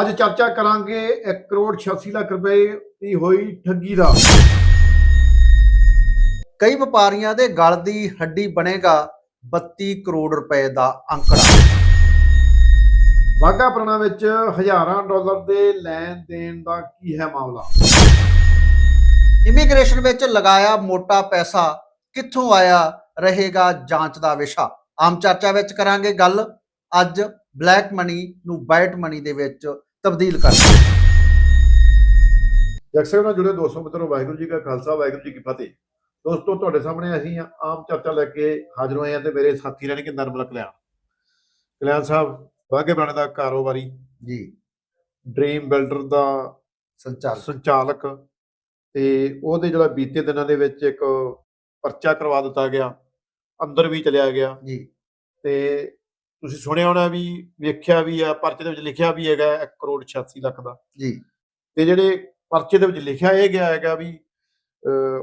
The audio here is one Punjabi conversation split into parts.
ਅੱਜ ਚਰਚਾ ਕਰਾਂਗੇ 1 ਕਰੋੜ 86 ਲੱਖ ਰੁਪਏ ਦੀ ਹੋਈ ਠੱਗੀ ਦਾ। ਕਈ ਵਪਾਰੀਆਂ ਦੇ ਗਲ ਦੀ ਹੱਡੀ ਬਣੇਗਾ 32 ਕਰੋੜ ਰੁਪਏ ਦਾ ਅੰਕੜਾ। ਵਾਗਾ ਪੁਰਾਣਾ ਵਿੱਚ ਹਜ਼ਾਰਾਂ ਡਾਲਰ ਦੇ ਲੈਣ ਦੇਣ ਦਾ ਕੀ ਹੈ ਮਾਮਲਾ? ਇਮੀਗ੍ਰੇਸ਼ਨ ਵਿੱਚ ਲਗਾਇਆ ਮੋਟਾ ਪੈਸਾ ਕਿੱਥੋਂ ਆਇਆ ਰਹੇਗਾ ਜਾਂਚ ਦਾ ਵਿਸ਼ਾ? ਆਮ ਚਰਚਾ ਵਿੱਚ ਕਰਾਂਗੇ ਗੱਲ। ਅੱਜ ਬਲੈਕ ਮਨੀ ਨੂੰ ਵਾਈਟ ਮਨੀ ਦੇ ਵਿੱਚ ਤਬਦੀਲ ਕਰ ਜਗਸਰ ਨਾਲ ਜੁੜੇ ਦੋਸਤੋ ਮਿੱਤਰੋ ਵਾਹਿਗੁਰੂ ਜੀ ਕਾ ਖਾਲਸਾ ਵਾਹਿਗੁਰੂ ਜੀ ਕੀ ਫਤਿਹ। ਦੋਸਤੋ ਤੁਹਾਡੇ ਸਾਹਮਣੇ ਅਸੀਂ ਆਮ ਚਰਚਾ ਲੈ ਕੇ ਹਾਜ਼ਰ ਹੋਏ ਹਾਂ ਤੇ ਮੇਰੇ ਸਾਥੀ ਰਹਿਣਗੇ ਨਰਮਲ ਕਲਿਆਣ। ਕਲਿਆਣ ਸਾਹਿਬ ਵਾਗੇ ਪੁਰਾਣੇ ਦਾ ਕਾਰੋਬਾਰੀ ਜੀ। ਡ੍ਰੀਮ ਬਿਲਡਰ ਦਾ ਸੰਚਾਲਕ। ਸੰਚਾਲਕ ਤੇ ਉਹਦੇ ਜਿਹੜਾ ਬੀਤੇ ਦਿਨਾਂ ਦੇ ਵਿੱਚ ਇੱਕ ਪਰਚਾ ਕਰਵਾ ਦਿੱਤਾ ਗਿਆ ਅੰਦਰ ਵੀ ਚਲਿਆ ਗਿਆ। ਜੀ। ਤੇ ਤੁਸੀਂ ਸੁਣਿਆ ਹੋਣਾ ਵੀ ਵੇਖਿਆ ਵੀ ਆ ਪਰਚੇ ਦੇ ਵਿੱਚ ਲਿਖਿਆ ਵੀ ਹੈਗਾ 1 ਕਰੋੜ 86 ਲੱਖ ਦਾ। ਜੀ। ਤੇ ਜਿਹੜੇ ਪਰਚੇ ਦੇ ਵਿੱਚ ਲਿਖਿਆ ਇਹ ਗਿਆ ਹੈਗਾ ਵੀ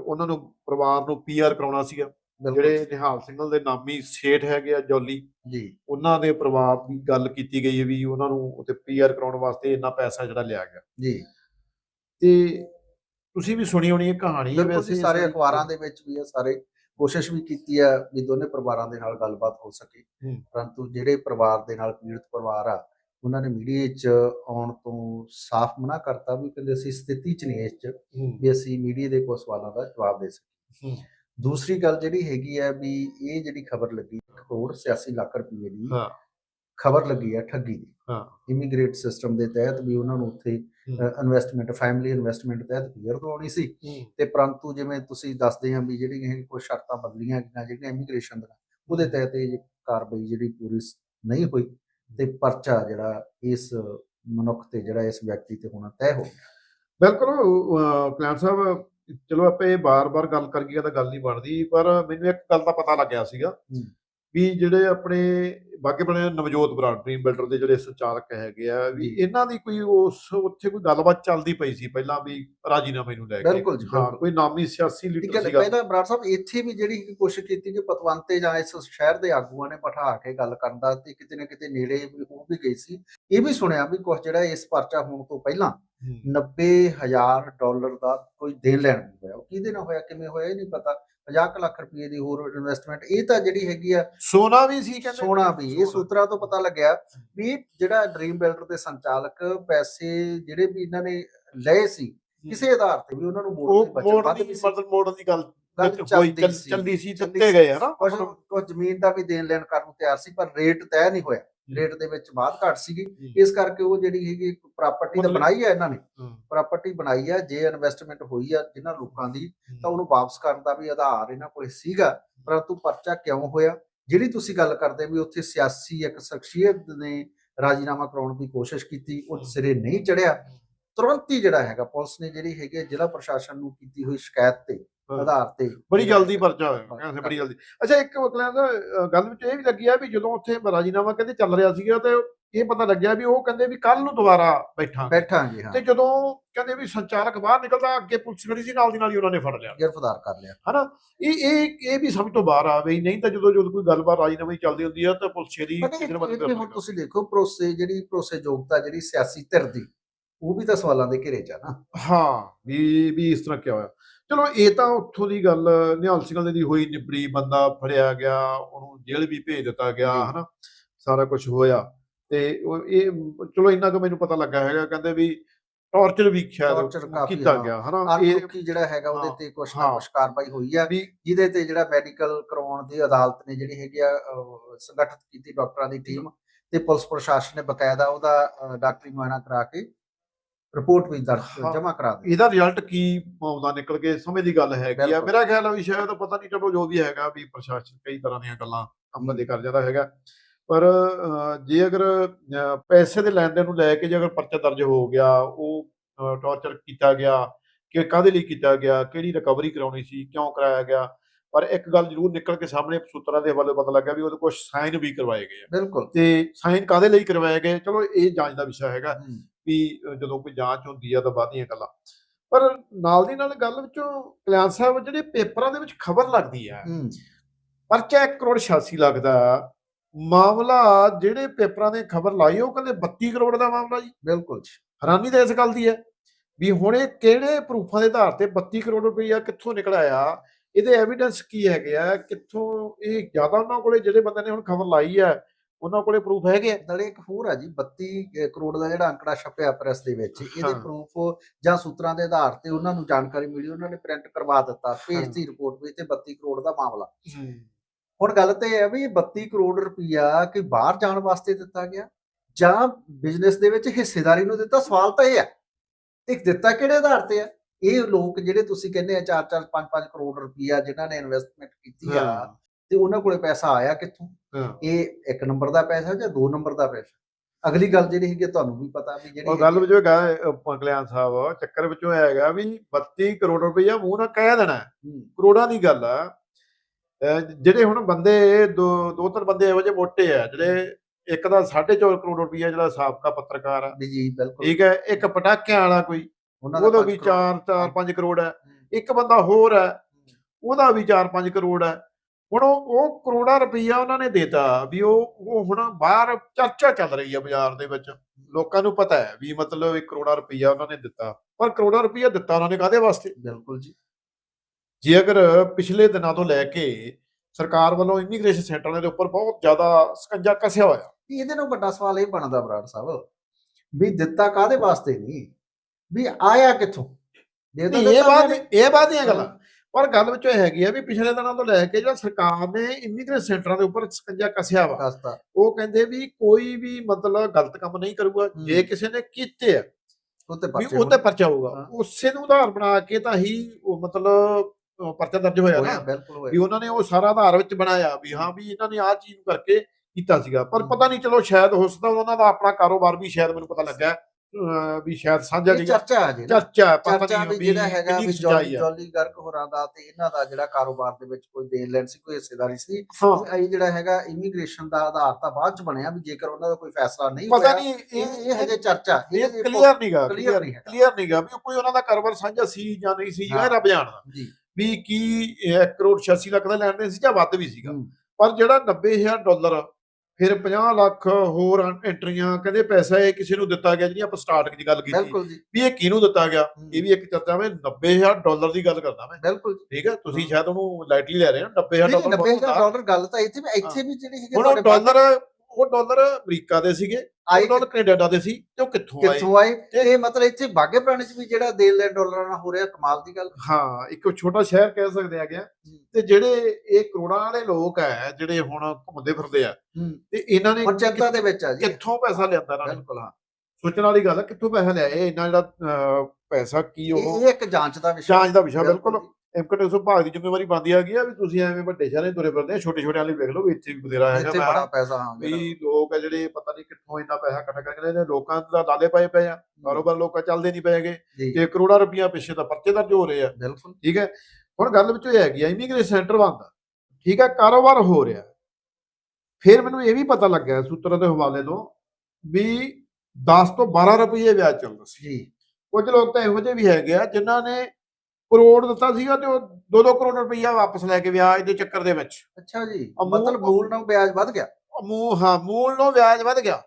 ਉਹਨਾਂ ਨੂੰ ਪਰਿਵਾਰ ਨੂੰ ਪੀਆਰ ਕਰਾਉਣਾ ਸੀਗਾ। ਜਿਹੜੇ ਨਿਹਾਲ ਸਿੰਘਲ ਦੇ ਨਾਮੀ ਸੇਠ ਹੈਗੇ ਆ ਜੌਲੀ ਜੀ। ਉਹਨਾਂ ਦੇ ਪਰਿਵਾਰ ਦੀ ਗੱਲ ਕੀਤੀ ਗਈ ਹੈ ਵੀ ਉਹਨਾਂ ਨੂੰ ਉੱਤੇ ਪੀਆਰ ਕਰਾਉਣ ਵਾਸਤੇ ਇੰਨਾ ਪੈਸਾ ਜਿਹੜਾ ਲਿਆ ਗਿਆ। ਜੀ। ਤੇ ਤੁਸੀਂ ਵੀ ਸੁਣੀ ਹੋਣੀ ਇਹ ਕਹਾਣੀ ਬਿਲਕੁਲ ਜੀ, ਸਾਰੇ ਅਖਬਾਰਾਂ ਦੇ ਵਿੱਚ ਵੀ ਇਹ ਸਾਰੇ। ਕੋਸ਼ਿਸ਼ ਵੀ ਕੀਤੀ ਹੈ ਵੀ ਦੋਨੇ ਪਰਿਵਾਰਾਂ ਦੇ ਨਾਲ ਗੱਲਬਾਤ ਹੋ ਸਕੇ। ਪਰੰਤੂ ਜਿਹੜੇ ਪਰਿਵਾਰ ਦੇ ਨਾਲ ਪੀੜਤ ਪਰਿਵਾਰ ਆ ਉਹਨਾਂ ਨੇ ਮੀਡੀਆ 'ਚ ਆਉਣ ਤੋਂ ਸਾਫ਼ ਮਨਾ ਕਰਤਾ ਵੀ ਕਹਿੰਦੇ ਅਸੀਂ ਸਥਿਤੀ 'ਚ ਨਹੀਂ ਇਸ 'ਚ ਵੀ ਅਸੀਂ ਮੀਡੀਆ ਦੇ ਕੋਈ ਸਵਾਲਾਂ ਦਾ ਜਵਾਬ ਦੇ ਸਕੀਏ। ਦੂਸਰੀ ਗੱਲ ਜਿਹੜੀ ਹੈਗੀ ਹੈ ਵੀ ਇਹ ਜਿਹੜੀ ਖਬਰ ਲੱਗੀ ਕਰੋੜ 86 ਲੱਖ ਰੁਪਏ ਦੀ ਖਬਰ ਲੱਗੀ ਹੈ ਠੱਗੀ ਦੀ। ਹਾਂ। ਇਮੀਗ੍ਰੇਟ ਸਿਸਟਮ ਦੇ ਤਹਿਤ ਵੀ ਉਹਨਾਂ ਨੂੰ ਉੱਥੇ ਇਨਵੈਸਟਮੈਂਟ ਫੈਮਿਲੀ ਇਨਵੈਸਟਮੈਂਟ ਤਹਿਤ ਪੀਅਰ ਕਰਵਾਉਣੀ ਸੀ। ਤੇ ਪਰੰਤੂ ਜਿਵੇਂ ਤੁਸੀਂ ਦੱਸਦੇ ਆ ਵੀ ਜਿਹੜੀਆਂ ਕੁਝ ਸ਼ਰਤਾਂ ਬਦਲੀਆਂ ਗਈਆਂ ਜਿਹੜੀਆਂ ਇਮੀਗ੍ਰੇਸ਼ਨ ਦੀਆਂ ਉਹਦੇ ਤਹਿਤ ਇਹ ਕਾਰਵਾਈ ਜਿਹੜੀ ਪੂਰੀ ਨਹੀਂ ਹੋਈ। ਤੇ ਪਰਚਾ ਜਿਹੜਾ ਇਸ ਮਨੁੱਖ ਤੇ ਜਿਹੜਾ ਇਸ ਵਿਅਕਤੀ ਤੇ ਹੋਣਾ ਤੈਅ ਹੋ ਗਿਆ। ਬਿਲਕੁਲ ਕਲਿਆਣ ਸਾਹਿਬ ਚਲੋ ਆਪਾਂ ਇਹ ਬਾਰ-ਬਾਰ ਗੱਲ ਕਰ ਗਏ ਤਾਂ ਗੱਲ ਨਹੀਂ ਬਣਦੀ ਪਰ ਮੈਨੂੰ ਇੱਕ ਗੱਲ ਦਾ ਪਤਾ ਲੱਗਿਆ ਸੀਗਾ। ਵੀ ਜਿਹੜੇ ਆਪਣੇ ਬਾਕੀ ਬਣੇ ਨਵਜੋਤ ਬਰਾੜ ਡ੍ਰੀਮ ਬਿਲਡਰ ਦੇ ਜਿਹੜੇ ਸੰਚਾਲਕ ਹੈਗੇ ਆ ਵੀ। ਇਹਨਾਂ ਦੀ ਕੋਈ ਉਸ ਉੱਥੇ ਕੋਈ ਗੱਲਬਾਤ ਚੱਲਦੀ ਪਈ ਸੀ ਪਹਿਲਾਂ ਵੀ ਰਾਜੀਨਾਮੇ ਨੂੰ ਲੈ ਕੇ? ਬਿਲਕੁਲ ਜੀ, ਹਾਂ। ਕੋਈ ਨਾਮੀ ਸਿਆਸੀ ਠੀਕ ਲੀਡਰ ਹੈ ਸੀਗਾ? ਪਹਿਲਾਂ ਬਰਾੜ ਸਾਹਿਬ ਇੱਥੇ ਵੀ ਜਿਹੜੀ ਕੋਸ਼ਿਸ਼ ਕੀਤੀ ਕਿ ਪਤਵੰਤੇ ਜਾਂ ਇਸ ਸ਼ਹਿਰ ਦੇ ਆਗੂਆਂ ਨੇ ਬਿਠਾ ਕੇ ਗੱਲ ਕਰਨ ਦਾ ਤੇ ਕਿਤੇ ਨਾ ਕਿਤੇ ਨੇੜੇ ਵੀ ਹੋ ਵੀ ਗਈ ਸੀ। ਇਹ ਵੀ ਸੁਣਿਆ ਵੀ ਕੁਝ ਜਿਹੜਾ ਇਸ ਪਰਚਾ ਹੋਣ ਤੋਂ ਪਹਿਲਾਂ ਹੂੰ, 90000 ਡਾਲਰ ਦਾ ਕੋਈ ਦੇਣ ਲੈਣ ਹੋਇਆ। ਉਹ ਕਿਹਦੇ ਨਾਲ ਹੋਇਆ ਕਿਵੇਂ ਹੋਇਆ ਇਹ ਨਹੀਂ ਪਤਾ। 50 ਕੁ ਲੱਖ ਰੁਪਏ ਦੀ ਹੋਰ ਇਨਵੈਸਟਮੈਂਟ ਇਹ ਤਾਂ ਜਿਹੜੀ ਹੈਗੀ ਆ ਸੋਨਾ ਵੀ ਸੀ ਕਹਿੰਦੇ ਸੋਨਾ ਵੀ ਇਹ। ਸੂਤਰਾਂ ਤੋਂ ਪਤਾ ਲੱਗਿਆ ਵੀ ਜਿਹੜਾ ਡ੍ਰੀਮ ਬਿਲਡਰ ਦੇ ਸੰਚਾਲਕ ਪੈਸੇ ਜਿਹੜੇ ਵੀ ਇਹਨਾਂ ਨੇ ਲਏ ਸੀ ਕਿਸੇ ਆਧਾਰ ਤੇ ਵੀ ਉਹਨਾਂ ਨੂੰ ਮੋੜ ਵੱਧ ਵੀ ਮਤਲਬ ਮੋੜਨ ਦੀ ਗੱਲ ਚੱਲਦੀ ਚੱਲ- ਸੀ। ਦਿੱਤੇ। ਗਏ ਹਨਾ ਕੁਝ ਜ਼ਮੀਨ ਦਾ ਵੀ ਦੇਣ ਲੈਣ ਕਰਨ ਨੂੰ ਤਿਆਰ ਸੀ ਪਰ ਰੇਟ ਤੈਅ ਨਹੀਂ ਹੋਇਆ ਰੇਟ ਦੇ ਵਿੱਚ ਬਾਤ ਘੱਟ ਸੀਗੀ। ਇਸ ਕਰਕੇ ਉਹ ਜਿਹੜੀ ਹੈਗੀ ਪ੍ਰਾਪਰਟੀ ਤਾਂ ਬਣਾਈ ਹੈ ਇਹਨਾਂ ਨੇ। ਪ੍ਰਾਪਰਟੀ ਬਣਾਈ ਹੈ ਜੇ ਇਨਵੈਸਟਮੈਂਟ ਹੋਈ ਆ ਜਿਨ੍ਹਾਂ ਲੋਕਾਂ ਦੀ ਤਾਂ ਉਹਨੂੰ ਵਾਪਸ ਕਰਨ ਦਾ ਵੀ ਆਧਾਰ ਇਹਨਾਂ ਕੋਲ ਸੀਗਾ। ਪਰੰਤੂ ਪਰਚਾ ਕਿਉਂ ਹੋਇਆ? ਜਿਹੜੀ ਤੁਸੀਂ ਗੱਲ ਕਰਦੇ ਵੀ ਉੱਥੇ ਸਿਆਸੀ ਇੱਕ ਸ਼ਖਸੀਅਤ ਨੇ ਰਾਜੀਨਾਮਾ ਕਰਾਉਣ ਦੀ ਕੋਸ਼ਿਸ਼ ਕੀਤੀ ਉਹ ਸਿਰੇ ਨਹੀਂ ਚੜਿਆ। ਤੁਰੰਤ ਹੀ ਜਿਹੜਾ ਹੈਗਾ ਪੁਲਿਸ ਨੇ ਜਿਹੜੀ ਹੈਗੀ ਜ਼ਿਲ੍ਹਾ ਪ੍ਰਸ਼ਾਸਨ ਨੂੰ ਕੀਤੀ ਹੋਈ ਸ਼ਿਕਾਇਤ ਤੇ। ਆਧਾਰ ਤੇ ਬੜੀ ਜਲਦੀ ਪਰਚਾ ਹੋਇਆ। ਕਹਿੰਦੇ ਬੜੀ ਜਲਦੀ। ਅੱਛਾ ਇੱਕ ਵਕਲਾਂ ਦਾ ਗੱਲ ਵਿੱਚ ਇਹ ਵੀ ਲੱਗੀ ਆ ਵੀ ਜਦੋਂ ਉੱਥੇ ਰਾਜੀਨਾਮਾ ਕਹਿੰਦੇ ਚੱਲ ਰਿਹਾ ਸੀਗਾ ਤੇ ਇਹ ਪਤਾ ਲੱਗਿਆ ਵੀ ਉਹ ਕਹਿੰਦੇ ਵੀ ਕੱਲ ਨੂੰ ਦੁਬਾਰਾ ਬੈਠਾਂਗੇ। ਬੈਠਾਂਗੇ ਹਾਂ। ਤੇ ਜਦੋਂ ਕਹਿੰਦੇ ਵੀ ਸੰਚਾਲਕ ਬਾਹਰ ਨਿਕਲਦਾ ਅੱਗੇ ਪੁਲਿਸ ਖੜੀ ਸੀ ਨਾਲ ਦੀ ਨਾਲ ਹੀ ਉਹਨਾਂ ਨੇ ਫੜ ਲਿਆ। ਗ੍ਰਿਫਤਾਰ ਕਰ ਲਿਆ। ਹਨਾ? ਇਹ ਇਹ ਇਹ ਵੀ ਸਮਝ ਤੋਂ ਬਾਹਰ ਆ ਵੀ ਨਹੀਂ ਤਾਂ ਜਦੋਂ ਜਦੋਂ ਕੋਈ ਗੱਲਬਾਤ ਰਾਜੀਨਾਮੇ ਚੱਲਦੀ ਹੁੰਦੀ ਆ ਤਾਂ ਪੁਲਿਸ ਨਹੀਂ ਹੁਣ ਤੁਸੀਂ ਦੇਖੋ ਭਰੋਸੇ ਜਿਹੜੀ ਭਰੋਸੇ ਯੋਗਤਾ ਜਿਹੜੀ ਸਿਆਸੀ ਧਿਰ ਦੀ ਉਹ ਵੀ ਤਾਂ ਸਵਾਲਾਂ ਦੇ ਘੇਰੇ ਚ ਆ ਨਾ ਹਾਂ ਵੀ ਵੀ ਇਸ ਤਰ੍ਹਾਂ ਕਿਹਾ ਹੋਇਆ ਚਲੋ ਇਹ ਤਾਂ ਉੱਥੋਂ ਦੀ ਗੱਲ ਨਿਹਾਲ ਸਿੰਘਲ ਦੀ ਹੋਈ ਨਿਬੜੀ ਬੰਦਾ ਫੜਿਆ ਗਿਆ ਉਹਨੂੰ ਜੇਲ੍ਹ ਵੀ ਭੇਜ ਦਿੱਤਾ ਗਿਆ। ਹਨਾ ਸਾਰਾ ਕੁਝ ਹੋਇਆ ਤੇ ਇਹ ਚਲੋ ਇੰਨਾ ਕੁ ਮੈਨੂੰ ਪਤਾ ਲੱਗਾ ਹੈਗਾ ਕਹਿੰਦੇ ਵੀ ਟੌਰਚਰ ਵੀ ਕਾਫੀ, ਕੀਤਾ। ਗਿਆ ਹਨਾ ਇਹ ਅਨੁੱਖੀ ਜਿਹੜਾ ਹੈਗਾ ਉਹਦੇ ਤੇ ਕੁਛ ਨਾ। ਕੁਛ ਕਾਰਵਾਈ ਹੋਈ ਆ ਜਿਹਦੇ ਤੇ ਜਿਹੜਾ ਮੈਡੀਕਲ ਕਰਵਾਉਣ ਦੀ ਅਦਾਲਤ ਨੇ ਜਿਹੜੀ ਹੈਗੀ ਆ ਸੰਗਠਿਤ ਕੀਤੀ ਡਾਕਟਰਾਂ ਦੀ ਟੀਮ ਤੇ ਪੁਲਿਸ ਪ੍ਰਸ਼ਾਸਨ ਨੇ ਬਕਾਇਦਾ ਉਹਦਾ ਡਾਕਟਰੀ ਮੁਆਇਨਾ ਕਰਾ ਕੇ ਰਿਪੋਰਟ ਵੀ ਦਰਜ। ਜਮ੍ਹਾਂ ਕਰਾ ਦਿੱਤੀ ਇਹਦਾ ਰਿਜ਼ਲਟ ਕੀ ਆਉਂਦਾ ਨਿਕਲ ਕੇ ਸਮੇਂ ਦੀ ਗੱਲ ਹੈਗੀ ਆ। ਮੇਰਾ ਖਿਆਲ ਆ ਵੀ ਸ਼ਾਇਦ ਪਤਾ ਨਹੀਂ ਚਲੋ ਜੋ ਵੀ ਹੈਗਾ ਵੀ ਪ੍ਰਸ਼ਾਸਨ ਕਈ ਤਰ੍ਹਾਂ ਦੀਆਂ ਗੱਲਾਂ ਕੰਮ ਦੇ ਕਰ ਜਾਂਦਾ ਹੈਗਾ। ਪਰ ਜੇ ਅਗਰ ਪੈਸੇ ਦੇ ਲੈਣ ਦੇਣ ਨੂੰ ਲੈ ਕੇ ਜੇ ਅਗਰ ਪਰਚਾ ਦਰਜ ਹੋ ਗਿਆ ਉਹ ਟੌਰਚਰ ਕੀਤਾ ਗਿਆ ਕਿ ਕਾਹਦੇ ਲਈ ਕੀਤਾ ਗਿਆ ਕਿਹੜੀ ਰਿਕਵਰੀ ਕਰਾਉਣੀ ਸੀ ਕਿਉਂ ਕਰਾਇਆ ਗਿਆ ਪਰ ਇੱਕ ਗੱਲ ਜ਼ਰੂਰ ਨਿਕਲ ਕੇ ਸਾਹਮਣੇ ਸੂਤਰਾਂ ਦੇ ਹਵਾਲੇ ਪਤਾ ਲੱਗਾ ਵੀ ਉਹਦੇ ਕੁਝ ਸਾਈਨ ਵੀ ਕਰਵਾਏ ਗਏ ਆ। ਬਿਲਕੁਲ। ਤੇ ਸਾਈਨ ਕਾਹਦੇ ਲਈ ਕਰਵਾਏ ਗਏ? ਚਲੋ ਇਹ ਜਾਂਚ ਦਾ ਵਿਸ਼ਾ ਹੈਗਾ। ਵੀ ਜਦੋਂ ਕੋਈ ਜਾਂਚ ਹੁੰਦੀ ਆ ਤਾਂ ਬਾਅਦੀਆਂ ਗੱਲਾਂ। ਪਰ ਨਾਲ ਦੀ ਨਾਲ ਗੱਲ ਵਿੱਚੋਂ ਕਲਿਆਣ ਸਾਹਿਬ ਜਿਹੜੇ ਪੇਪਰਾਂ ਦੇ ਵਿੱਚ ਖਬਰ ਲੱਗਦੀ ਆ ਹੂੰ, ਪਰਚਾ 1 ਕਰੋੜ 86 ਲੱਖ ਦਾ ਮਾਮਲਾ ਜਿਹੜੇ ਪੇਪਰਾਂ ਦੇ ਖਬਰ ਲਾਈ ਉਹ ਕਹਿੰਦੇ 32 ਕਰੋੜ ਦਾ ਮਾਮਲਾ ਜੀ। ਬਿਲਕੁਲ ਜੀ। ਹੈਰਾਨੀ ਤਾਂ ਇਸ ਗੱਲ ਦੀ ਹੈ ਵੀ ਹੁਣ ਇਹ ਕਿਹੜੇ ਪ੍ਰੂਫਾਂ ਦੇ ਆਧਾਰ ਤੇ 32 ਕਰੋੜ ਰੁਪਈਆ ਕਿੱਥੋਂ ਨਿਕਲ ਆਇਆ? ਇਹਦੇ ਐਵੀਡੈਂਸ ਕੀ ਹੈਗੇ ਆ? ਕਿੱਥੋਂ ਇਹ ਜ਼ਿਆਦਾ ਉਹਨਾਂ ਕੋਲੇ ਜਿਹੜੇ ਬੰਦੇ ਨੇ ਹੁਣ ਖਬਰ ਲਾਈ ਹੈ ਉਹਨਾਂ ਕੋਲੇ ਪ੍ਰੂਫ ਹੈਗੇ ਆ। ਨਾਲੇ ਇੱਕ ਹੋਰ ਆ ਜੀ 32 ਕਰੋੜ ਦਾ ਜਿਹੜਾ ਅੰਕੜਾ ਛਪਿਆ ਪ੍ਰੈਸ ਦੇ ਵਿੱਚ ਇਹਦੇ। ਪ੍ਰੂਫ ਜਾਂ ਸੂਤਰਾਂ ਦੇ ਆਧਾਰ ਤੇ ਉਹਨਾਂ ਨੂੰ ਜਾਣਕਾਰੀ ਮਿਲੀ ਉਹਨਾਂ ਨੇ ਪ੍ਰਿੰਟ ਕਰਵਾ ਦਿੱਤਾ ਭੇਜਤੀ ਰਿਪੋਰਟ ਵਿੱਚ ਤੇ 32 ਕਰੋੜ ਦਾ ਮਾਮਲਾ। ਹੁਣ ਗੱਲ ਤੇ ਇਹ ਹੈ ਵੀ ਇਹ 32 ਕਰੋੜ ਰੁਪਈਆ ਕਿ ਬਾਹਰ ਜਾਣ ਵਾਸਤੇ ਦਿੱਤਾ ਗਿਆ ਜਾਂ ਬਿਜ਼ਨਸ ਦੇ ਵਿੱਚ ਹਿੱਸੇਦਾਰੀ ਨੂੰ ਦਿੱਤਾ? ਸਵਾਲ ਤਾਂ ਇਹ ਹੈ ਇੱਕ ਦਿੱਤਾ ਕਿਹੜੇ ਆਧਾਰ ਤੇ ਹੈ ਇਹ ਲੋਕ ਜਿਹੜੇ ਤੁਸੀਂ ਕਹਿੰਦੇ ਆ 4-4 5-5 ਕਰੋੜ ਰੁਪਈਆ ਜਿਨ੍ਹਾਂ ਨੇ ਇਨਵੈਸਟਮੈਂਟ ਕੀਤੀ ਆ ਤੇ ਉਹਨਾਂ ਕੋਲੇ ਪੈਸਾ ਆਇਆ ਕਿੱਥੋਂ? ਇਹ ਇੱਕ ਨੰਬਰ ਦਾ ਪੈਸਾ ਜਾਂ ਦੋ ਨੰਬਰ ਦਾ ਪੈਸਾ? ਅਗਲੀ ਗੱਲ ਜਿਹੜੀ ਹੈਗੀ ਤੁਹਾਨੂੰ ਵੀ ਪਤਾ ਵੀ ਜਿਹੜੀ ਉਹ ਗੱਲ ਵਿੱਚ ਹੈਗਾ ਕਲਿਆਣ ਸਾਹਿਬ ਚੱਕਰ ਵਿੱਚੋਂ ਹੈਗਾ ਵੀ 32 ਕਰੋੜ ਰੁਪਈਆ ਮੂੰਹ ਨਾਲ ਕਹਿ ਦੇਣਾ ਕਰੋੜਾਂ ਦੀ ਗੱਲ ਆ। ਜਿਹੜੇ ਹੁਣ ਬੰਦੇ ਦੋ ਦੋ ਤਿੰਨ ਬੰਦੇ ਇਹੋ ਜਿਹੇ ਮੋਟੇ ਆ ਜਿਹੜੇ ਇੱਕ ਦਾ 4.5 ਕਰੋੜ ਰੁਪਈਆ ਜਿਹੜਾ ਸਾਬਕਾ ਪੱਤਰਕਾਰ ਆ। ਜੀ ਬਿਲਕੁਲ। ਠੀਕ ਹੈ ਇੱਕ ਪਟਾਕਿਆਂ ਵਾਲਾ ਕੋਈ ਉਹਦਾ ਵੀ ਕਰੋੜ। 4 4 5 ਕਰੋੜ ਹੈ ਹੂੰ, ਇੱਕ ਬੰਦਾ ਹੋਰ ਹੈ। ਉਹਦਾ ਵੀ 4 5 ਕਰੋੜ ਹੈ ਹੁਣ ਉਹ ਕਰੋੜਾਂ ਰੁਪਈਆ ਉਹਨਾਂ ਨੇ ਦੇਤਾ ਵੀ ਉਹ ਉਹ ਹੁਣ ਬਾਹਰ ਚਰਚਾ ਚੱਲ ਰਹੀ ਹੈ ਬਾਜ਼ਾਰ ਦੇ ਵਿੱਚ। ਲੋਕਾਂ ਨੂੰ ਪਤਾ ਹੈ ਵੀ ਮਤਲਬ 1 ਕਰੋੜਾ ਰੁਪਈਆ ਉਹਨਾਂ ਨੇ ਦਿੱਤਾ। ਪਰ ਕਰੋੜਾਂ ਰੁਪਈਆ ਦਿੱਤਾ ਉਹਨਾਂ ਨੇ ਕਾਦੇ ਵਾਸਤੇ? ਬਿਲਕੁਲ ਜੀ। ਜੇ ਅਗਰ ਪਿਛਲੇ ਦਿਨਾਂ ਤੋਂ ਲੈ ਕੇ ਸਰਕਾਰ ਵੱਲੋਂ ਇਮੀਗ੍ਰੇਸ਼ਨ ਸੈਂਟਰਾਂ ਦੇ ਉੱਪਰ ਬਹੁਤ ਜ਼ਿਆਦਾ ਸਕੰਜਾ ਕੱਸਿਆ ਹੋਇਆ। ਇਹਦੇ ਨਾਲ ਵੱਡਾ ਸਵਾਲ ਇਹ ਬਣਦਾ ਬਰਾੜ ਸਾਹਿਬ ਵੀ ਦਿੱਤਾ ਕਾਦੇ ਵਾਸਤੇ ਨਹੀਂ? ਵੀ ਆਇਆ ਕਿੱਥੋਂ? ਇਹ ਬਾਤ ਨੇ। ਇਹ ਬਾਤ ਦੀਆਂ ਗੱਲਾਂ। ਪਰ ਗੱਲ ਵਿੱਚ ਇਹ ਹੈਗੀ ਆ ਵੀ ਪਿਛਲੇ ਦਿਨਾਂ ਤੋਂ ਲੈ ਕੇ ਜਿਹੜਾ ਸਰਕਾਰ ਨੇ ਇਮੀਗ੍ਰੇਸ਼ਨ ਸੈਂਟਰਾਂ ਦੇ ਉੱਪਰ ਸਕੰਜਾ ਕੱਸਿਆ ਵਾ ਉਹ ਕਹਿੰਦੇ ਵੀ ਕੋਈ ਵੀ ਮਤਲਬ ਗਲਤ ਕੰਮ ਨਹੀਂ ਕਰੂਗਾ ਜੇ। ਕਿਸੇ ਨੇ ਕੀਤੇ ਆ ਵੀ ਪਰਚੇ ਉਹ ਤੇ ਪਰਚਾ ਹੋਊਗਾ। ਉਸੇ ਨੂੰ ਉਧਾਰ ਬਣਾ ਕੇ ਤਾਂ ਹੀ ਉਹ ਮਤਲਬ ਪਰਚਾ ਦਰਜ ਹੋਇਆ ਨਾ। ਵੀ ਉਹਨਾਂ ਨੇ ਉਹ ਸਾਰਾ ਆਧਾਰ ਵਿੱਚ ਬਣਾਇਆ ਵੀ ਹਾਂ ਵੀ ਇਹਨਾਂ ਨੇ ਆਹ ਚੀਜ਼ ਨੂੰ ਕਰਕੇ ਕੀਤਾ ਸੀਗਾ। ਪਰ ਪਤਾ ਨਹੀਂ ਚਲੋ ਸ਼ਾਇਦ ਹੋ ਸਕਦਾ ਉਹਨਾਂ ਦਾ ਆਪਣਾ ਕਾਰੋਬਾਰ ਵੀ ਸ਼ਾਇਦ ਮੈਨੂੰ ਪਤਾ ਲੱਗਾ ਵੀ ਸ਼ਾਇਦ ਸਾਂਝਾ ਇਹ ਚਰਚਾ ਹੈ ਜੀ ਨਾ। ਚਰਚਾ ਪਤਾ ਚਰਚਾ ਨਹੀਂ ਵੀ ਜਿਹੜਾ ਹੈਗਾ ਵੀ ਜੋਲੀ ਜੋਲੀ ਗਰਗ ਹੋਰਾਂ ਦਾ ਤੇ ਇਹਨਾਂ ਦਾ ਜਿਹੜਾ ਕਾਰੋਬਾਰ ਦੇ ਵਿੱਚ ਕੋਈ ਦੇਣ ਲੈਣ ਸੀ ਕੋਈ ਹਿੱਸੇਦਾਰੀ ਸੀ ਇਹ ਜਿਹੜਾ ਹੈਗਾ ਇਮੀਗ੍ਰੇਸ਼ਨ ਦਾ ਆਧਾਰ ਤਾਂ ਬਾਅਦ ਚ ਬਣਿਆ ਵੀ ਜੇਕਰ ਉਹਨਾਂ ਦਾ ਕੋਈ ਫੈਸਲਾ ਨਹੀਂ ਪਤਾ ਨਹੀਂ ਇਹ ਇਹ ਹਜੇ ਚਰਚਾ ਇਹ ਕਲੀਅਰ ਨਹੀਂਗਾ ਕਲੀਅਰ ਨਹੀਂ। ਕਲੀਅਰ ਨਹੀਂਗਾ ਵੀ ਕੋਈ ਉਹਨਾਂ ਦਾ ਕਾਰੋਬਾਰ ਸਾਂਝਾ ਸੀ ਜਾਂ ਨਹੀਂ ਸੀ। ਇਹ ਰੱਬ ਜਾਣਦਾ ਜੀ ਵੀ ਕੀ 1 ਕਰੋੜ 86 ਲੱਖ ਦਾ ਲੈਣ ਦੇਣ ਸੀ ਜਾਂ ਵੱਧ ਵੀ ਸੀਗਾ। ਪਰ ਜਿਹੜਾ 90000 ਡਾਲਰ ਫਿਰ 50 ਲੱਖ ਹੋਰ ਐਂਟਰੀਆਂ ਕਹਿੰਦੇ ਪੈਸਾ ਇਹ ਕਿਸੇ ਨੂੰ ਦਿੱਤਾ ਗਿਆ ਜਿਹੜੀ ਆਪਾਂ ਸਟਾਰਟਿੰਗ ਦੀ ਗੱਲ ਕੀਤੀ ਬਿਲਕੁਲ ਵੀ ਇਹ ਕਿਹਨੂੰ ਦਿੱਤਾ ਗਿਆ। ਇਹ ਵੀ ਇੱਕ ਚਰਚਾ ਮੈਂ 90000 ਡਾਲਰ ਦੀ ਗੱਲ ਕਰਦਾ ਮੈਂ ਬਿਲਕੁਲ ਠੀਕ ਹੈ ਤੁਸੀਂ। ਸ਼ਾਇਦ ਉਹਨੂੰ ਲਾਈਟਲੀ ਲੈ ਰਹੇ ਹੋ 90000 ਨਹੀਂ, ਡਾਲਰ ਬਹੁਤ 90000 ਹੁੰਦਾ। ਡਾਲਰ ਗੱਲ ਤਾਂ ਇੱਥੇ ਵੀ ਇੱਥੇ ਵੀ ਜਿਹੜੀ ਹੈਗੀ ਹੁਣ ਡਾਲਰ ਉਹ ਡਾਲਰ ਅਮਰੀਕਾ ਦੇ ਸੀਗੇ ਉਹ ਡਾਲਰ ਕੈਨੇਡਾ ਦੇ ਸੀ ਤੇ ਉਹ ਕਿੱਥੋਂ ਆਏ? ਕਿੱਥੋਂ ਆਏ? ਤੇ ਮਤਲਬ ਇੱਥੇ ਬਾਗੇ ਪ੍ਰਾਣੇ ਚ ਵੀ ਜਿਹੜਾ ਦੇਣ ਲੈਣ ਡਾਲਰਾਂ ਨਾਲ ਹੋ ਰਿਹਾ ਕਮਾਲ ਦੀ ਗੱਲ। ਹਾਂ ਇੱਕ ਛੋਟਾ ਸ਼ਹਿਰ ਕਹਿ ਸਕਦੇ ਆ। ਗਿਆ ਤੇ ਜਿਹੜੇ ਇਹ ਕਰੋੜਾਂ ਵਾਲੇ ਲੋਕ ਹੈ ਜਿਹੜੇ ਹੁਣ ਘੁੰਮਦੇ ਫਿਰਦੇ ਆ ਤੇ ਇਹਨਾਂ ਨੇ ਚਿੰਤਾ ਦੇ ਵਿੱਚ ਆ ਜੀ। ਕਿੱਥੋਂ ਪੈਸਾ ਲਿਆਂਦਾ ਇਹਨਾਂ ਨੇ? ਬਿਲਕੁਲ ਹਾਂ। ਸੋਚਣ ਵਾਲੀ ਗੱਲ ਹੈ ਕਿੱਥੋਂ ਪੈਸਾ ਲਿਆਏ ਇੰਨਾ ਜਿਹੜਾ ਪੈਸਾ ਕੀ ਉਹ? ਇਹ ਇਹ ਇੱਕ ਜਾਂਚ ਦਾ ਵਿਸ਼ਾ ਜਾਂਚ ਦਾ ਵਿਸ਼ਾ ਬਿਲਕੁਲ। ਇਨਕਮ ਵਿਭਾਗ ਦੀ ਜ਼ਿੰਮੇਵਾਰੀ ਬਣਦੀ ਆ ਗਈ ਆ ਵੀ ਤੁਸੀਂ ਐਵੇਂ ਵੱਡੇ ਸ਼ਹਿਰਾਂ 'ਚ ਤੁਰੇ ਫਿਰਦੇ ਆ ਛੋਟੇ ਛੋਟੇ ਵਾਲੇ ਵੇਖ ਲਓ ਵੀ ਇੱਥੇ ਵੀ ਬਥੇਰਾ ਹੈਗਾ ਇੱਥੇ ਬੜਾ ਪੈਸਾ ਹਾਂ ਵੀ ਲੋਕ ਆ ਜਿਹੜੇ ਪਤਾ ਨਹੀਂ ਕਿੱਥੋਂ ਇੰਨਾ ਪੈਸਾ ਇਕੱਠਾ ਕਰਕੇ ਨੇ ਲੋਕਾਂ ਦਾ ਲਾਲੇ ਪਏ ਪਏ ਆ ਕਾਰੋਬਾਰ ਲੋਕਾਂ ਚੱਲਦੇ ਨਹੀਂ ਪਏਗੇ। ਤੇ ਕਰੋੜਾਂ ਰੁਪਈਆ ਪਿੱਛੇ ਤਾਂ ਪਰਚੇ ਦਰਜ ਹੋ ਰਹੇ ਆ। ਬਿਲਕੁਲ। ਠੀਕ ਹੈ? ਹੁਣ ਗੱਲ ਵਿੱਚ ਇਹ ਹੈਗੀ ਆ ਇਮੀਗ੍ਰੇਸ਼ਨ ਸੈਂਟਰ ਬਣਦਾ ਠੀਕ ਹੈ ਕਾਰੋਬਾਰ ਹੋ ਰਿਹਾ। ਫਿਰ ਮੈਨੂੰ ਇਹ ਵੀ ਪਤਾ ਲੱਗਾ ਸੂਤਰਾਂ ਦੇ ਹਵਾਲੇ ਤੋਂ ਵੀ 10 ਤੋਂ 12 ਰੁਪਏ ਵਿਆਜ ਚੱਲਦਾ ਸੀ। ਜੀ। ਕੁਝ ਲੋਕ ਤਾਂ ਇਹੋ ਜਿਹੇ ਵੀ ਹੈਗੇ ਆ ਜਿਨ੍ਹਾਂ ਨੇ ਕਰੋੜ ਦਿੱਤਾ ਸੀਗਾ ਤੇ ਉਹ 2-2 ਕਰੋੜ ਰੁਪਈਆ ਵਾਪਸ ਲੈ ਕੇ ਵਿਆਜ ਦੇ ਚੱਕਰ ਦੇ ਵਿੱਚ। ਅੱਛਾ ਜੀ ਮਤਲਬ ਮੂਲ ਨਾਲ ਵਿਆਜ ਵੱਧ ਗਿਆ? ਮੂੰਹ ਹਾਂ ਮੂਲ ਨੂੰ ਵਿਆਜ ਵੱਧ ਗਿਆ।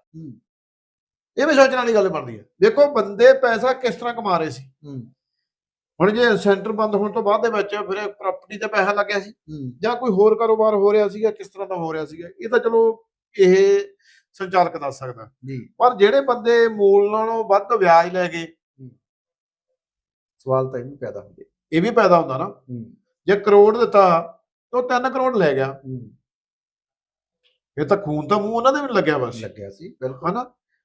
ਇਹ ਵੀ ਸੋਚਣ ਵਾਲੀ ਗੱਲ ਬਣਦੀ ਹੈ। ਦੇਖੋ ਬੰਦੇ ਪੈਸਾ ਕਿਸ ਤਰ੍ਹਾਂ ਕਮਾ ਰਹੇ ਸੀ। ਹੁਣ ਜੇ ਸੈਂਟਰ ਬੰਦ ਹੋਣ ਤੋਂ ਬਾਅਦ ਦੇ ਵਿੱਚ ਫਿਰ ਪ੍ਰਾਪਰਟੀ ਤੇ ਪੈਸਾ ਲੱਗਿਆ ਸੀ। ਜਾਂ ਕੋਈ ਹੋਰ ਕਾਰੋਬਾਰ ਹੋ ਰਿਹਾ ਸੀਗਾ ਕਿਸ ਤਰ੍ਹਾਂ ਦਾ ਹੋ ਰਿਹਾ ਸੀਗਾ ਇਹ ਤਾਂ ਚਲੋ ਇਹ ਸੰਚਾਲਕ ਦੱਸ ਸਕਦਾ। ਪਰ ਜਿਹੜੇ ਬੰਦੇ ਮੂਲ ਨਾਲੋਂ ਵੱਧ ਵਿਆਜ ਲੈ ਗਏ ਸਵਾਲ ਤਾਂ ਇਹ ਵੀ ਪੈਦਾ ਹੁੰਦੇ ਇਹ ਵੀ ਪੈਦਾ ਹੁੰਦਾ ਨਾ। ਜੇ ਕਰੋੜ ਦਿੱਤਾ ਤਾਂ ਉਹ 3 ਕਰੋੜ ਲੈ ਗਿਆ। ਇਹ ਤਾਂ ਖੂਨ ਤਾਂ ਮੂੰਹ ਉਹਨਾਂ ਦੇ ਵੀ ਲੱਗਿਆ ਬਸ। ਲੱਗਿਆ ਸੀ ਬਿਲਕੁਲ। ਹਨਾ?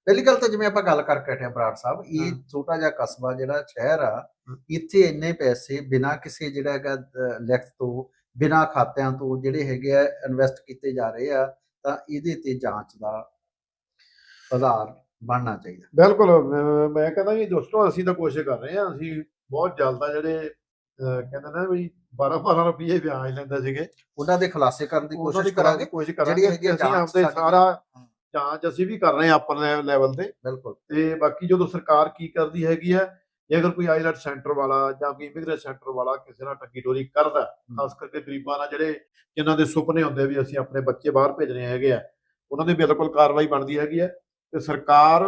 ਪਹਿਲੀ ਗੱਲ ਤਾਂ ਜਿਵੇਂ ਆਪਾਂ ਗੱਲ ਕਰਕੇ ਹਟੇ ਹਾਂ ਬਰਾੜ ਸਾਹਿਬ ਇਹ। ਛੋਟਾ ਜਿਹਾ ਕਸਬਾ ਜਿਹੜਾ ਸ਼ਹਿਰ ਆ। ਇੱਥੇ ਇੰਨੇ ਪੈਸੇ ਬਿਨਾਂ ਕਿਸੇ ਜਿਹੜਾ ਹੈਗਾ ਲਿਖਤ ਤੋਂ ਬਿਨਾਂ ਖਾਤਿਆਂ ਤੋਂ ਜਿਹੜੇ ਹੈਗੇ ਆ ਇਨਵੈਸਟ ਕੀਤੇ ਜਾ ਰਹੇ ਆ ਤਾਂ ਇਹਦੇ ਤੇ ਜਾਂਚ ਦਾ ਆਧਾਰ ਬਣਨਾ ਚਾਹੀਦਾ। ਬਿਲਕੁਲ। ਮੈਂ- ਮੈਂ ਕਹਿੰਦਾ ਜੀ ਦੋਸਤੋ ਅਸੀਂ ਤਾਂ ਕੋਸ਼ਿਸ਼ ਕਰ ਰਹੇ ਹਾਂ ਅਸੀਂ ਬਹੁਤ ਜਲਦ ਆ ਜਿਹੜੇ ਕਹਿੰਦੇ ਨਾ ਵੀ 12 12 ਰੁਪਏ ਵਿਆਜ ਲੈਂਦੇ ਸੀਗੇ। ਉਹਨਾਂ ਦੇ ਖੁਲਾਸੇ ਕਰਨ ਦੀ ਕੋਸ਼ਿਸ਼ ਕਰਾਂਗੇ। ਕੋਸ਼ਿਸ਼ ਜਿਹੜੀ ਕਰਾਂਗੇ ਕਿ ਅਸੀਂ ਆਪਦੇ ਸਾਰਾ। ਜਾਂਚ ਅਸੀਂ ਵੀ ਕਰ ਰਹੇ ਹਾਂ ਆਪਰ ਲੈਵਲ ਤੇ। ਬਿਲਕੁਲ। ਤੇ ਬਾਕੀ ਜਦੋਂ ਸਰਕਾਰ ਕੀ ਕਰਦੀ ਹੈਗੀ ਹੈ ਜੇ ਅਗਰ ਕੋਈ ਆਈਲੈਟ ਸੈਂਟਰ ਵਾਲਾ ਜਾਂ ਕੋਈ ਇਮੀਗ੍ਰੇਸ਼ਨ ਸੈਂਟਰ ਵਾਲਾ ਕਿਸੇ ਨਾਲ ਟੱਗੀ ਟੋਰੀ ਕਰਦਾ ਖਾਸ ਕਰਕੇ ਗਰੀਬਾਂ ਨਾਲ ਜਿਹੜੇ ਜਿਨ੍ਹਾਂ ਦੇ ਸੁਪਨੇ ਹੁੰਦੇ ਵੀ ਅਸੀਂ ਆਪਣੇ ਬੱਚੇ ਬਾਹਰ ਭੇਜਣੇ ਹੈਗੇ ਆ ਉਹਨਾਂ ਦੇ ਬਿਲਕੁਲ ਕਾਰਵਾਈ ਬਣਦੀ ਹੈਗੀ ਹੈ। ਤੇ ਸਰਕਾਰ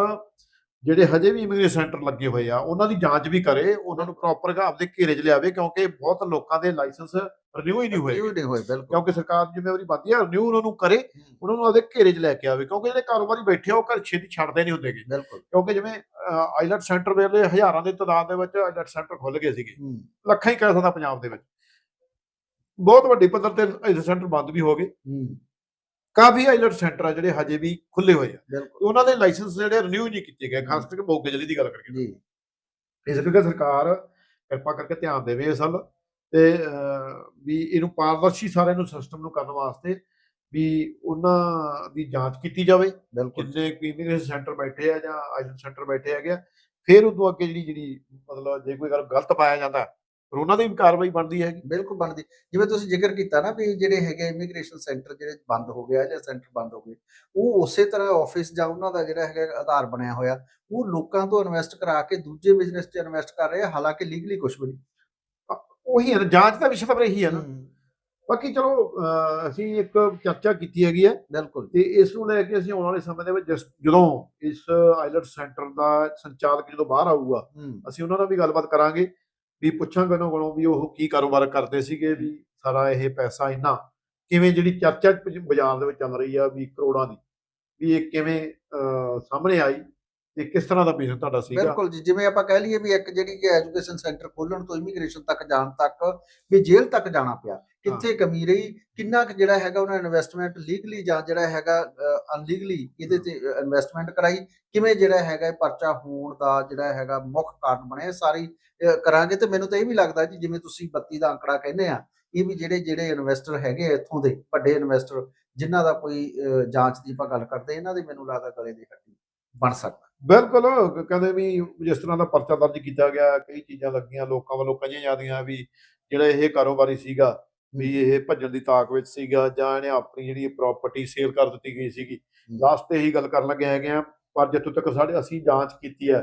ਜਿਹੜੇ ਹਜੇ ਵੀ ਇਮੀਗ੍ਰੇਸ਼ਨ ਸੈਂਟਰ ਲੱਗੇ ਹੋਏ ਆ ਉਹਨਾਂ ਦੀ ਜਾਂਚ ਵੀ ਕਰੇ ਉਹਨਾਂ ਨੂੰ ਪ੍ਰੋਪਰ ਆਪਦੇ ਘੇਰੇ 'ਚ ਲਿਆਵੇ ਕਿਉਂਕਿ ਬਹੁਤ ਲੋਕਾਂ ਦੇ ਲਾਇਸੈਂਸ ਰਿਨਿਊ ਹੀ ਨਹੀਂ ਹੋਏ। ਇਹ ਨਹੀਂ ਹੋਏ ਬਿਲਕੁਲ। ਕਿਉਂਕਿ ਸਰਕਾਰ ਦੀ ਜ਼ਿੰਮੇਵਾਰੀ ਬਣਦੀ ਹੈ ਰਿਨਿਊ ਉਹਨਾਂ ਨੂੰ ਕਰੇ ਉਹਨਾਂ ਨੂੰ ਆਪਦੇ ਘੇਰੇ 'ਚ ਲੈ ਕੇ ਆਵੇ ਕਿਉਂਕਿ ਜਿਹੜੇ ਕਾਰੋਬਾਰੀ ਬੈਠੇ ਆ ਉਹ ਘਰ ਛੇਤੀ ਛੱਡਦੇ ਨਹੀਂ ਹੁੰਦੇਗੇ ਬਿਲਕੁਲ। ਕਿਉਂਕਿ ਜਿਵੇਂ ਆਈਲੈਟ ਸੈਂਟਰ ਵੇਲੇ ਹਜ਼ਾਰਾਂ ਦੀ ਤਾਦਾਦ ਦੇ ਵਿੱਚ ਆਈਲੈਟ ਸੈਂਟਰ ਖੁੱਲ ਗਏ ਸੀਗੇ। ਲੱਖਾਂ ਹੀ ਕਹਿ ਸਕਦਾ ਪੰਜਾਬ ਦੇ ਵਿੱਚ। ਬਹੁਤ ਵੱਡੀ ਪੱਧਰ ਤੇ ਆਈਲੈਟ ਸੈਂਟਰ ਬੰਦ ਵੀ ਹੋ ਗਏ। ਕਾਫੀ ਆਈਲੈਟ ਸੈਂਟਰ ਆ ਜਿਹੜੇ ਹਜੇ ਵੀ ਖੁੱਲੇ ਹੋਏ ਆ। ਉਹਨਾਂ ਦੇ ਲਾਇਸੈਂਸ ਜਿਹੜੇ ਰਿਨਿਊ ਨਹੀਂ ਕੀਤੇ ਗਏ ਖਾਸ ਕਰਕੇ ਮੋਗੇ ਜ਼ਿਲ੍ਹੇ ਦੀ ਗੱਲ ਕਰੀਏ ਜੀ। ਇਸ ਕਰਕੇ ਸਰਕਾਰ ਕਿਰਪਾ ਕਰਕੇ ਧਿਆਨ ਦੇਵੇ ਇਸ ਵੱਲ ਤੇ ਵੀ ਇਹਨੂੰ ਪਾਰਦਰਸ਼ੀ ਸਾਰਿਆਂ ਨੂੰ ਸਿਸਟਮ ਨੂੰ ਕਰਨ ਵਾਸਤੇ ਵੀ ਉਹਨਾਂ ਦੀ ਜਾਂਚ ਕੀਤੀ ਜਾਵੇ। ਬਿਲਕੁਲ। ਕਿੰਨੇ ਇਮੀਗ੍ਰੇਸ਼ਨ ਸੈਂਟਰ ਬੈਠੇ ਆ ਜਾਂ ਆਈਲੈਂਡ ਸੈਂਟਰ ਬੈਠੇ ਹੈਗੇ ਫਿਰ ਉਦੋਂ ਅੱਗੇ ਜਿਹੜੀ ਜਿਹੜੀ ਮਤਲਬ ਜੇ ਕੋਈ ਗੱਲ ਗਲਤ ਪਾਇਆ ਜਾਂਦਾ ਫਿਰ ਉਹਨਾਂ ਦੀ ਵੀ ਕਾਰਵਾਈ ਬਣਦੀ ਹੈਗੀ। ਬਿਲਕੁਲ ਬਣਦੀ। ਜਿਵੇਂ ਤੁਸੀਂ ਜ਼ਿਕਰ ਕੀਤਾ ਨਾ ਵੀ ਜਿਹੜੇ ਹੈਗੇ ਇਮੀਗ੍ਰੇਸ਼ਨ ਸੈਂਟਰ ਜਿਹੜੇ ਬੰਦ ਹੋ ਗਿਆ ਜਾਂ ਸੈਂਟਰ ਬੰਦ ਹੋ ਗਏ ਉਹ ਉਸੇ ਤਰ੍ਹਾਂ ਆਫਿਸ ਜਾਂ ਉਹਨਾਂ ਦਾ ਜਿਹੜਾ ਹੈਗਾ ਆਧਾਰ ਬਣਿਆ ਹੋਇਆ ਉਹ ਲੋਕਾਂ ਤੋਂ ਇਨਵੈਸਟ ਕਰਾ ਕੇ ਦੂਜੇ ਬਿਜ਼ਨਸ 'ਚ ਇਨਵੈਸਟ ਕਰ ਰਹੇ ਆ ਹਾਲਾਂਕਿ ਲੀਗਲੀ ਕੁਝ ਵੀ ਨਹੀਂ। ਉਹੀ ਹੈ ਜਾਂਚ ਦਾ ਵਿਸ਼ਾ ਤਾਂ ਇਹੀ ਹੈ ਨਾ। ਬਾਕੀ ਚਲੋ ਅਸੀਂ ਇੱਕ ਚਰਚਾ ਕੀਤੀ ਹੈਗੀ ਹੈ। ਬਿਲਕੁਲ। ਤੇ ਇਸ ਨੂੰ ਲੈ ਕੇ ਅਸੀਂ ਆਉਣ ਵਾਲੇ ਸਮੇਂ ਦੇ ਵਿੱਚ ਜਦੋਂ ਇਸ ਆਈਲੈਟ ਸੈਂਟਰ ਦਾ ਸੰਚਾਲਕ ਜਦੋਂ ਬਾਹਰ ਆਊਗਾ ਅਸੀਂ ਉਹਨਾਂ ਨਾਲ ਵੀ ਗੱਲਬਾਤ ਕਰਾਂਗੇ। ਵੀ ਪੁੱਛਾਂਗੇ ਉਹਨਾਂ ਕੋਲੋਂ ਵੀ ਉਹ ਕੀ ਕਾਰੋਬਾਰ ਕਰਦੇ ਸੀਗੇ ਵੀ ਸਾਰਾ ਇਹ ਪੈਸਾ ਇੰਨਾ ਕਿਵੇਂ ਜਿਹੜੀ ਚਰਚਾ ਬਾਜ਼ਾਰ ਦੇ ਵਿੱਚ ਚੱਲ ਰਹੀ ਆ ਵੀ ਕਰੋੜਾਂ ਦੀ ਵੀ ਇਹ ਕਿਵੇਂ ਸਾਹਮਣੇ ਆਈ ਤੇ ਕਿਸ ਤਰ੍ਹਾਂ ਦਾ ਬਿਜ਼ਨਸ ਤੁਹਾਡਾ ਸੀਗਾ? ਬਿਲਕੁਲ ਜੀ ਜਿਵੇਂ ਆਪਾਂ ਕਹਿ ਲਈਏ ਵੀ ਇੱਕ ਜਿਹੜੀ ਕਿ ਐਜੂਕੇਸ਼ਨ ਸੈਂਟਰ ਖੋਲਣ ਤੋਂ ਇਮੀਗ੍ਰੇਸ਼ਨ ਤੱਕ ਜਾਣ ਤੱਕ ਵੀ ਜੇਲ੍ਹ ਤੱਕ ਜਾਣਾ ਪਿਆ। ਕਿੱਥੇ ਕਮੀ ਰਹੀ ਕਿੰਨਾ ਕੁ ਜਿਹੜਾ ਹੈਗਾ ਉਹਨਾਂ ਇਨਵੈਸਟਮੈਂਟ ਲੀਗਲੀ ਜਾਂ ਜਿਹੜਾ ਹੈਗਾ ਅਨਲੀਗਲੀ ਇਹਦੇ ਤੇ ਇਨਵੈਸਟਮੈਂਟ ਕਰਾਈ ਕਿਵੇਂ ਜਿਹੜਾ ਹੈਗਾ ਪਰਚਾ ਹੋਣ ਦਾ ਜਿਹੜਾ ਹੈਗਾ ਮੁੱਖ ਕਾਰਨ ਬਣਿਆ ਸਾਰੀ ਕਰਾਂਗੇ ਤੇ ਮੈਨੂੰ ਤਾਂ ਇਹ ਵੀ ਲੱਗਦਾ ਜੀ ਜਿਵੇਂ ਤੁਸੀਂ 32 ਦਾ ਅੰਕੜਾ ਕਹਿੰਦੇ ਆ ਇਹ ਵੀ ਜਿਹੜੇ ਜਿਹੜੇ ਇਨਵੈਸਟਰ ਹੈਗੇ ਇੱਥੋਂ ਦੇ ਵੱਡੇ ਇਨਵੈਸਟਰ ਜਿਨ੍ਹਾਂ ਦਾ ਕੋਈ ਜਾਂਚ ਦੀ ਆਪਾਂ ਗੱਲ ਕਰਦੇ ਇਹਨਾਂ ਦੇ ਮੈਨੂੰ ਲੱਗਦਾ ਗਲੇ ਦੀ ਹੱਡੀ ਬਣ ਸਕਦਾ। ਬਿਲਕੁਲ ਕ- ਕਹਿੰਦੇ ਵੀ ਜਿਸ ਤਰ੍ਹਾਂ ਦਾ ਪਰਚਾ ਦਰਜ ਕੀਤਾ ਗਿਆ ਕਈ ਚੀਜ਼ਾਂ ਲੱਗੀਆਂ ਲੋਕਾਂ ਵੱਲੋਂ ਕਈਆਂ ਜਾਂਦੀਆਂ ਵੀ ਜਿਹੜਾ ਇਹ ਕਾਰੋਬਾਰੀ ਸੀਗਾ ਵੀ ਇਹ ਭੱਜਣ ਦੀ ਤਾਕ ਵਿੱਚ ਸੀਗਾ ਜਾਂ ਇਹਨੇ ਆਪਣੀ ਜਿਹੜੀ ਪ੍ਰਾਪਰਟੀ ਸੇਲ ਕਰ ਦਿੱਤੀ ਗਈ ਸੀਗੀ। ਹੂੰ। ਲਾਸਟ ਤੇ ਇਹੀ ਗੱਲ ਕਰਨ ਲੱਗੇ ਹੈਗੇ ਆ ਪਰ ਜਿੱਥੋਂ ਤੱਕ ਸਾਡੇ ਅਸੀਂ ਜਾਂਚ ਕੀਤੀ ਹੈ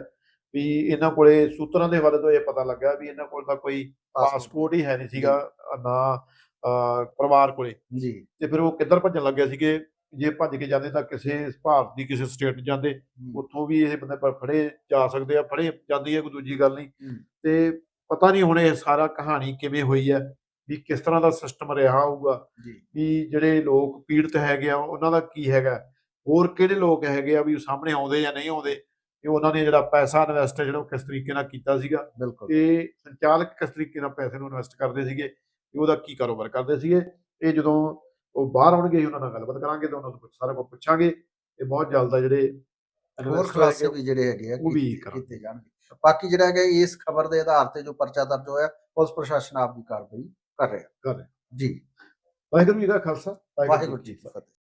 ਵੀ ਇਹਨਾਂ ਕੋਲੇ ਸੂਤਰਾਂ ਦੇ ਬਾਰੇ ਤੋਂ ਇਹ ਪਤਾ ਲੱਗਾ ਵੀ ਇਹਨਾਂ ਕੋਲ ਤਾਂ ਕੋਈ ਪਾਸਪੋਰਟ ਹੀ ਹੈ ਨਹੀਂ ਸੀਗਾ ਨਾ ਪਰਿਵਾਰ ਕੋਲੇ। ਜੀ। ਤੇ ਫਿਰ ਉਹ ਕਿੱਧਰ ਭੱਜਣ ਲੱਗੇ ਸੀਗੇ ਜੇ ਭੱਜ ਕੇ ਜਾਂਦੇ ਤਾਂ ਕਿਸੇ ਭਾਰਤ ਦੀ ਕਿਸੇ ਸਟੇਟ ਜਾਂਦੇ ਉੱਥੋਂ ਵੀ ਇਹ ਬੰਦੇ ਫੜੇ ਜਾ ਸਕਦੇ ਆ ਫੜੇ ਜਾਂਦੀ ਹੈ ਕੋਈ ਦੂਜੀ ਗੱਲ ਨਹੀਂ। ਤੇ ਪਤਾ ਨਹੀਂ ਹੁਣ ਇਹ ਸਾਰਾ ਕਹਾਣੀ ਕਿਵੇਂ ਹੋਈ ਹੈ ਵੀ ਕਿਸ ਤਰ੍ਹਾਂ ਦਾ ਸਿਸਟਮ ਰਿਹਾ ਹੋਊਗਾ। ਵੀ ਜਿਹੜੇ ਲੋਕ ਪੀੜਤ ਹੈਗੇ ਆ ਉਹਨਾਂ ਦਾ ਕੀ ਹੈਗਾ? ਹੋਰ ਕਿਹੜੇ ਲੋਕ ਹੈਗੇ ਆ ਵੀ ਸਾਹਮਣੇ ਆਉਂਦੇ ਜਾਂ ਨਹੀਂ ਆਉਂਦੇ? ਤੇ ਉਹਨਾਂ ਨੇ ਜਿਹੜਾ ਪੈਸਾ ਇਨਵੈਸਟ ਜਿਹੜਾ ਉਹ ਕਿਸ ਤਰੀਕੇ ਨਾਲ ਕੀਤਾ ਸੀਗਾ ਬਿਲਕੁਲ। ਤੇ ਸੰਚਾਲਕ ਕਿਸ ਤਰੀਕੇ ਨਾਲ ਪੈਸੇ ਨੂੰ ਇਨਵੈਸਟ ਕਰਦੇ ਸੀਗੇ ਤੇ ਉਹਦਾ ਕੀ ਕਾਰੋਬਾਰ ਕਰਦੇ ਸੀਗੇ ਇਹ ਜਦੋਂ ਉਹ ਬਾਹਰ ਆਉਣਗੇ ਉਹਨਾਂ ਨਾਲ ਗੱਲਬਾਤ ਕਰਾਂਗੇ ਤੇ ਉਹਨਾਂ ਤੋਂ ਸਾਰਾ ਕੁਝ ਪੁੱਛਾਂਗੇ ਤੇ ਬਹੁਤ ਜਲਦ ਆ ਜਿਹੜੇ ਹੋਰ ਖੁਲਾਸੇ ਵੀ ਜਿਹੜੇ ਹੈਗੇ ਆ ਉਹ ਵੀ ਕੀਤੇ- ਜਾਣਗੇ। ਬਾਕੀ ਜਿਹੜਾ ਹੈਗਾ ਇਸ ਖਬਰ ਦੇ ਆਧਾਰ ਤੇ ਜੋ ਪਰਚਾ ਦਰਜ ਹੋਇਆ ਪੁਲਿਸ ਪ੍ਰਸ਼ਾਸਨ ਆਪ ਦੀ ਕਾਰਵਾਈ ਕਰ ਰਿਹਾ। ਕਰ ਰਿਹਾ। ਜੀ। ਵਾਹਿਗੁਰੂ ਜੀ ਦਾ ਖਾਲਸਾ ਵਾਹਿਗੁਰੂ ਜੀ ਕੀ ਫਤਿਹ।